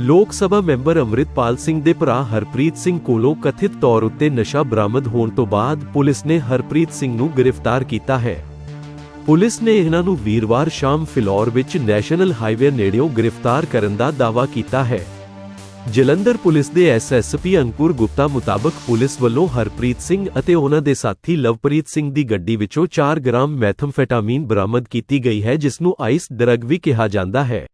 ਲੋਕ ਸਭਾ ਮੈਂਬਰ ਅੰਮ੍ਰਿਤਪਾਲ ਸਿੰਘ ਦੇ ਭਰਾ ਹਰਪ੍ਰੀਤ ਸਿੰਘ ਕੋਲੋਂ ਕਥਿਤ ਤੌਰ ਉੱਤੇ ਨਸ਼ਾ ਬਰਾਮਦ ਹੋਣ ਤੋਂ ਬਾਅਦ ਪੁਲਿਸ ਨੇ ਹਰਪ੍ਰੀਤ ਸਿੰਘ ਨੂੰ ਗ੍ਰਿਫਤਾਰ ਕੀਤਾ ਹੈ। ਪੁਲਿਸ ਨੇ ਇਹਨਾਂ ਨੂੰ ਵੀਰਵਾਰ ਸ਼ਾਮ ਫਿਲੌਰ ਵਿੱਚ ਨੈਸ਼ਨਲ ਹਾਈਵੇ ਨੇੜਿਓਂ ਗ੍ਰਿਫਤਾਰ ਕਰਨ ਦਾ ਦਾਅਵਾ ਕੀਤਾ ਹੈ। ਜਲੰਧਰ ਪੁਲਿਸ ਦੇ ਐਸਐਸਪੀ ਅੰਕੁਰ ਗੁਪਤਾ ਮੁਤਾਬਕ ਪੁਲਿਸ ਵੱਲੋਂ ਹਰਪ੍ਰੀਤ ਸਿੰਘ ਅਤੇ ਉਹਨਾਂ ਦੇ ਸਾਥੀ ਲਵਪ੍ਰੀਤ ਸਿੰਘ ਦੀ ਗੱਡੀ ਵਿੱਚੋਂ 4 ਗ੍ਰਾਮ ਮੈਥਮਫੈਟਾਮੀਨ ਬਰਾਮਦ ਕੀਤੀ ਗਈ ਹੈ ਜਿਸ ਨੂੰ ਆਈਸ ਡਰੱਗ ਵੀ ਕਿਹਾ ਜਾਂਦਾ ਹੈ।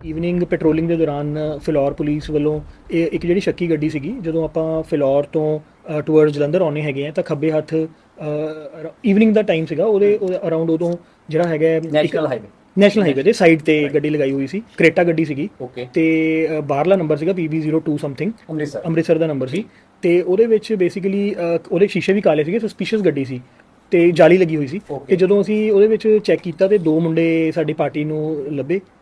ਈਵਨਿੰਗ ਪੈਟਰੋਲਿੰਗ ਦੇ ਦੌਰਾਨ ਫਿਲੌਰ ਪੁਲਿਸ ਵੱਲੋਂ ਇਹ ਇੱਕ ਜਿਹੜੀ ਸ਼ੱਕੀ ਗੱਡੀ ਸੀਗੀ ਜਦੋਂ ਆਪਾਂ ਫਿਲੌਰ ਤੋਂ ਟੁਵਰਡ ਜਲੰਧਰ ਆਉਣੇ ਹੈਗੇ ਆ ਤਾਂ ਖੱਬੇ ਹੱਥ ਈਵਨਿੰਗ ਦਾ ਟਾਈਮ ਸੀਗਾ ਉਹਦੇ ਅਰਾਊਂਡ ਉਦੋਂ ਜਿਹੜਾ ਹੈਗਾ national highway national highway side side ਤੇ ਗੱਡੀ ਲਗਾਈ ਹੋਈ ਸੀ। ਕ੍ਰੇਟਾ ਗੱਡੀ ਸੀਗੀ। ਓਕੇ ਤੇ ਅ, ਬਾਹਰਲਾ ਨੰਬਰ ਸੀਗਾ PB02 ਸਮਥਿੰਗ ਅੰਮ੍ਰਿਤਸਰ। ਅੰਮ੍ਰਿਤਸਰ ਦਾ ਨੰਬਰ ਸੀ। ਤੇ ਉਹਦੇ ਵਿੱਚ ਬੇਸਿਕਲੀ ਉਹਦੇ ਸ਼ੀਸ਼ੇ ਵੀ ਕਾਲੇ ਸੀਗੇ ਸਸਪੀਸ਼ੀਅਸ ਗੱਡੀ ਸੀ। ਤੇ ਜਾਲੀ ਲੱਗੀ ਹੋਈ ਸੀ। Okay. ਤੇ ਜਦੋਂ ਅਸੀਂ ਉਹਦੇ ਵਿੱਚ ਚੈੱਕ ਕੀਤਾ ਤੇ ਦੋ ਮੁੰਡੇ ਸਾਡੀ ਪਾਰਟੀ ਨੂੰ ਲੱਭੇ।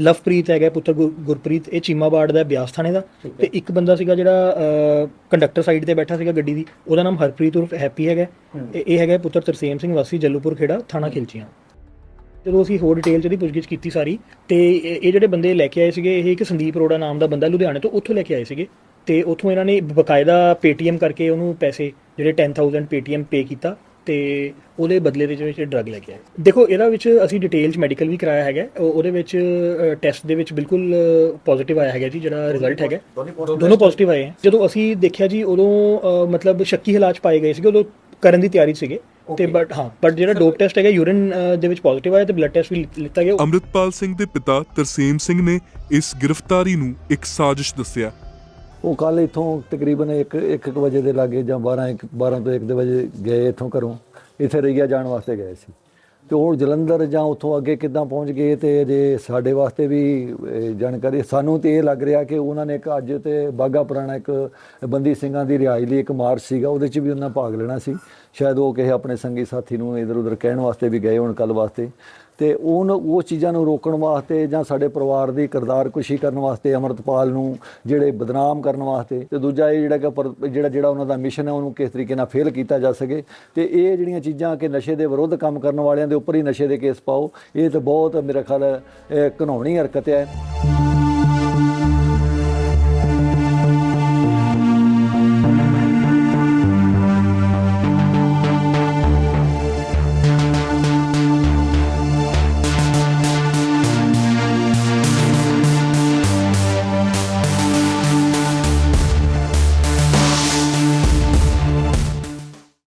ਲਵਪ੍ਰੀਤ ਹੈਗਾ ਪੁੱਤਰ ਗੁਰ- ਗੁਰਪ੍ਰੀਤ ਇਹ ਚੀਮਾਬਾੜ ਦਾ ਹੈ, ਬਿਆਸ ਥਾਣੇ ਦਾ। ਤੇ ਇੱਕ ਬੰਦਾ ਸੀਗਾ ਜਿਹੜਾ ਕੰਡਕਟਰ ਸਾਈਡ ਤੇ ਬੈਠਾ ਸੀਗਾ ਗੱਡੀ ਦੀ। ਉਹਦਾ ਨਾਮ ਹਰਪ੍ਰੀਤ ਉਰਫ ਹੈਪੀ ਹੈਗਾ। ਇਹ ਇਹ ਹੈਗਾ ਪੁੱਤਰ ਤਰਸੇਮ ਸਿੰਘ ਵਾਸੀ ਜੱਲੂਪੁਰ ਖੇੜਾ ਥਾਣਾ ਖਿਲਚੀਆਂ। ਜਦੋਂ ਅਸੀਂ ਹੋਰ ਡਿਟੇਲ ਚ ਇਹਦੀ ਪੁੱਛਗਿੱਛ ਕੀਤੀ ਸਾਰੀ। ਤੇ ਇਹ ਇਹ ਜਿਹੜੇ ਬੰਦੇ ਲੈ ਕੇ ਆਏ ਸੀਗੇ ਇਹ ਇੱਕ ਸੰਦੀਪ ਅਰੋੜਾ ਨਾਮ ਦਾ ਬੰਦਾ ਲੁਧਿਆਣੇ ਤੋਂ ਉੱਥੋਂ ਲੈ ਕੇ ਆਏ ਸੀਗੇ। ਤੇ ਉੱਥੋਂ ਇਹਨਾਂ ਨੇ ਬਕਾਇਦਾ ਪੇਟੀਐਮ ਕਰਕੇ ਉਹਨੂੰ ਪੈਸੇ ਜਿਹੜੇ 10000 ਪੇਟੀਐਮ ਪੇ ਕੀਤਾ। ਤੇ ਉਹਦੇ ਬਦਲੇ ਦੇ ਵਿੱਚ ਡਰੱਗ ਲੈ ਕੇ ਆਏ। ਦੇਖੋ ਇਹਦਾ ਵਿੱਚ ਅਸੀਂ ਡਿਟੇਲ ਚ ਮੈਡੀਕਲ ਵੀ ਕਰਾਇਆ ਹੈਗਾ। ਉਹ- ਉਹਦੇ ਵਿੱਚ ਟੈਸਟ ਦੇ ਵਿੱਚ ਬਿਲਕੁਲ ਪੋਜ਼ਿਟਿਵ ਆਇਆ ਹੈਗਾ ਜੀ ਜਿਹੜਾ ਰਿਜ਼ਲਟ ਹੈਗਾ। ਦੋਨੋਂ ਪੋਜ਼ਿਟਿਵ ਆਏ ਹੈ। ਜਦੋਂ ਅਸੀਂ ਦੇਖਿਆ ਜੀ ਉਦੋਂ ਮਤਲਬ ਸ਼ੱਕੀ ਹਾਲਾਤ ਪਾਏ ਗਏ ਸੀਗੇ ਉਦੋਂ ਕਰਨ ਦੀ ਤਿਆਰੀ ਸੀਗੇ। ਤੇ ਬਟ ਹਾਂ ਬਟ ਜਿਹੜਾ ਡੋਪ ਟੈਸਟ ਹੈਗਾ ਯੂਰਿਨ ਦੇ ਵਿੱਚ ਪੋਜ਼ਿਟਿਵ ਆਇਆ ਤੇ ਬਲੱਡ ਟੈਸਟ ਵੀ ਲਿੱਤਾ ਗਿਆ। ਅੰਮ੍ਰਿਤਪਾਲ ਸਿੰਘ ਦੇ ਪਿਤਾ ਤਰਸੇਮ ਸਿੰਘ ਨੇ ਇਸ ਗ੍ਰਿਫਤਾਰੀ ਨੂੰ ਇੱਕ ਸਾਜ਼ਿਸ਼ ਦੱਸਿਆ। ਉਹ ਕੱਲ ਇਥੋਂ ਤਕਰੀਬਨ 1 1 ਵਜੇ ਦੇ ਲਾਗੇ ਜਾਂ 12 1 12 ਤੋਂ 1 ਦੇ ਵਜੇ ਗਏ ਇਥੋਂ ਘਰੋਂ, ਇੱਥੇ ਰਈਆ ਜਾਣ ਵਾਸਤੇ ਗਏ ਸੀ। ਤੇ ਉਹ ਜਲੰਧਰ ਜਾਂ ਉੱਥੋਂ ਅੱਗੇ ਕਿੱਦਾਂ ਪਹੁੰਚ ਗਏ ਤੇ ਜੇ ਸਾਡੇ ਵਾਸਤੇ ਵੀ ਜਾਣਕਾਰੀ, ਸਾਨੂੰ ਤੇ ਇਹ ਲੱਗ ਰਿਹਾ ਕਿ ਉਹਨਾਂ ਨੇ ਇੱਕ ਅੱਜ ਤੇ ਬਾਗਾ ਪੁਰਾਣਾ ਇੱਕ ਬੰਦੀ ਸਿੰਘਾਂ ਦੀ ਰਿਹਾਈ ਲਈ ਇੱਕ ਮਾਰਚ ਸੀਗਾ, ਉਹਦੇ 'ਚ ਵੀ ਉਹਨਾਂ ਭਾਗ ਲੈਣਾ ਸੀ। ਸ਼ਾਇਦ ਉਹ ਕਿਸੇ ਆਪਣੇ ਸੰਗੀ ਸਾਥੀ ਨੂੰ ਇਧਰ ਉਧਰ ਕਹਿਣ ਵਾਸਤੇ ਵੀ ਗਏ ਹੋਣ ਕੱਲ ਵਾਸਤੇ। ਤੇ ਉਹ ਉਹ ਚੀਜ਼ਾਂ ਨੂੰ ਰੋਕਣ ਵਾਸਤੇ ਜਾਂ ਸਾਡੇ ਪਰਿਵਾਰ ਦੀ ਕਿਰਦਾਰ ਕੁਸ਼ੀ ਕਰਨ ਵਾਸਤੇ ਅਮਰਤਪਾਲ ਨੂੰ ਜਿਹੜੇ ਬਦਨਾਮ ਕਰਨ ਵਾਸਤੇ ਤੇ ਦੂਜਾ ਇਹ ਜਿਹੜਾ ਕਿ ਪਰ- ਜਿਹੜਾ ਜਿਹੜਾ ਉਹਨਾਂ ਦਾ ਮਿਸ਼ਨ ਹੈ ਉਹਨੂੰ ਕਿਸ ਤਰੀਕੇ ਨਾਲ ਫੇਲ ਕੀਤਾ ਜਾ ਸਕੇ। ਤੇ ਇਹ ਜਿਹੜੀਆਂ ਚੀਜ਼ਾਂ ਕਿ ਨਸ਼ੇ ਦੇ ਵਿਰੁੱਧ ਕੰਮ ਕਰਨ ਵਾਲਿਆਂ ਦੇ ਉੱਪਰ ਹੀ ਨਸ਼ੇ ਦੇ ਕੇਸ ਪਾਓ ਇਹ ਤਾਂ ਬਹੁਤ ਮੇਰਾ ਖਿਆਲ ਹੈ, ਘਿਨਾਉਣੀ ਹਰਕਤ ਹੈ।